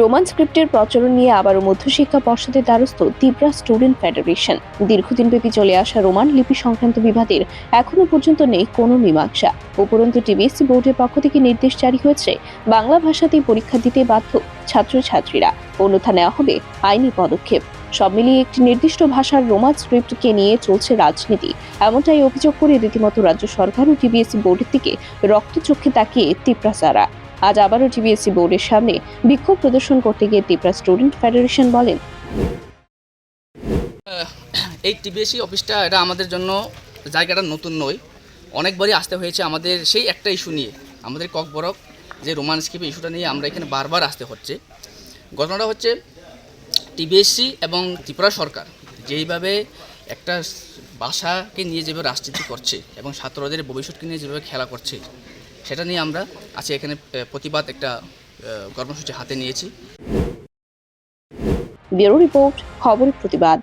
Roman স্ক্রিপ্টের প্রচলন নিয়ে আবারও মধ্যশিক্ষা পর্ষদের দ্বারস্থ ত্রিপুরা স্টুডেন্ট ফেডারেশন। দীর্ঘদিন ব্যাপী চলে আসা রোমান লিপি সংক্রান্ত বিবাদের এখনও পর্যন্ত নেই কোনো মীমাংসা। উপরন্তু টিবিএসসি বোর্ডের পক্ষ থেকে নির্দেশ জারি হয়েছে, বাংলা ভাষাতেই পরীক্ষা দিতে বাধ্য ছাত্রছাত্রীরা। অন্যথা নেওয়া হবে আইনি পদক্ষেপ। সব মিলিয়ে একটি নির্দিষ্ট ভাষার রোমান স্ক্রিপ্টকে নিয়ে চলছে রাজনীতি। এমনটাই অভিযোগ করে রীতিমতো রাজ্য সরকার ও টিবিএসসি বোর্ডের দিকে রক্তচক্ষে তাকিয়ে তিপ্রাসারা আজ আবারও টিবিএসসি বোর্ডের সামনে বিক্ষোভ প্রদর্শন করতে গিয়ে ত্রিপুরা স্টুডেন্ট ফেডারেশন বলেন। এই টিবিএসসি অফিসটা এটা আমাদের জন্য জায়গাটা নতুন নয়। অনেকবারই আসতে হয়েছে আমাদের সেই একটা ইস্যু নিয়ে। আমাদের ককবরক যে রোমান স্কিপ ইস্যুটা নিয়ে আমরা এখানে বারবার আসতে হচ্ছে। ঘটনাটা হচ্ছে টিবিএসসি এবং ত্রিপুরা সরকার যেইভাবে একটা ভাষাকে নিয়ে যেভাবে রাজনীতি করছে এবং ছাত্রদের ভবিষ্যৎকে নিয়ে যেভাবে খেলা করছে সেটা নিয়ে আমরা আজকে এখানে প্রতিবাদ একটা কর্মসূচি হাতে নিয়েছি। ব্যুরো রিপোর্ট খবরের প্রতিবাদ।